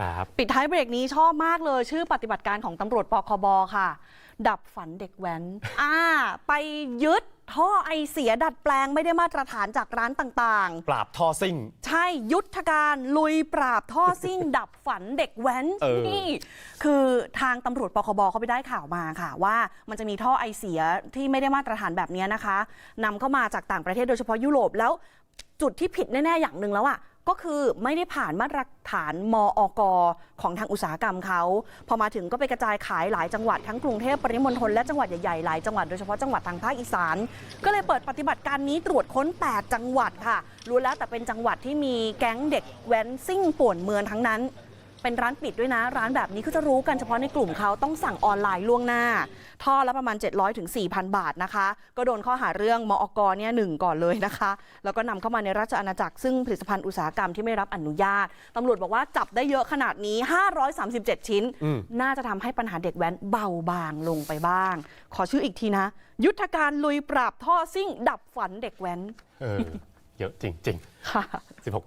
ครับปิดท้ายเบรกนี้ชอบมากเลย ชื่อปฏิบัติการของตำรวจปคบค่ะ ดับฝันเด็กแว้น อ่า ไปยึดท่อไอเสียดัดแปลงไม่ได้มาตรฐานจากร้านต่างปราบท่อซิ่ง ๆ ใช่ยุทธการลุยปราบท่อซิ่ง ดับฝันเด็กแว้นเออ นี่ คือทางตำรวจปคบเขาไปได้ข่าวมาค่ะ ว่ามันจะมีท่อไอเสียที่ไม่ได้มาตรฐานแบบนี้นะคะนำเข้ามาจากต่างประเทศโดยเฉพาะยุโรปแล้ว จุดที่ผิดแน่ ๆ อย่างหนึ่งแล้วอะ่ะ ก็คือไม่ได้ผ่านมาตรฐานมออกของทางอุตสาหกรรมเขาพอมาถึงก็ไปกระจายขายหลายจังหวัดทั้งกรุงเทพปริมณฑลและจังหวัดใหญ่ๆหลายจังหวัดโดยเฉพาะจังหวัดทางภาคอีสาน ก็เลยเปิดปฏิบัติการนี้ตรวจค้น 8 จังหวัดค่ะรู้แล้วแต่เป็นจังหวัดที่มีแก๊งเด็กแว้นซิ่งป่วนเมืองทั้งนั้น เป็นร้านปิดด้วยนะ ร้านแบบนี้ก็จะรู้กันเฉพาะในกลุ่มเขาต้องสั่งออนไลน์ล่วงหน้า ท่อละประมาณ 700ถึง4,000 บาทนะคะ ก็โดนข้อหาเรื่องมอกเนี่ยหนึ่งก่อนเลยนะคะ แล้วก็นำเข้ามาในราชอาณาจักรซึ่งผลิตภัณฑ์อุตสาหกรรมที่ไม่รับอนุญาตตำรวจบอกว่าจับได้เยอะขนาดนี้ 537 ชิ้นอืมน่าจะทำให้ปัญหาเด็กแว้นเบาบางลงไปบ้าง ขอชื่ออีกทีนะ ยุทธการลุยปราบท่อซิ่ง ดับฝันเด็กแว้นเออเยอะจริงค่ะๆ16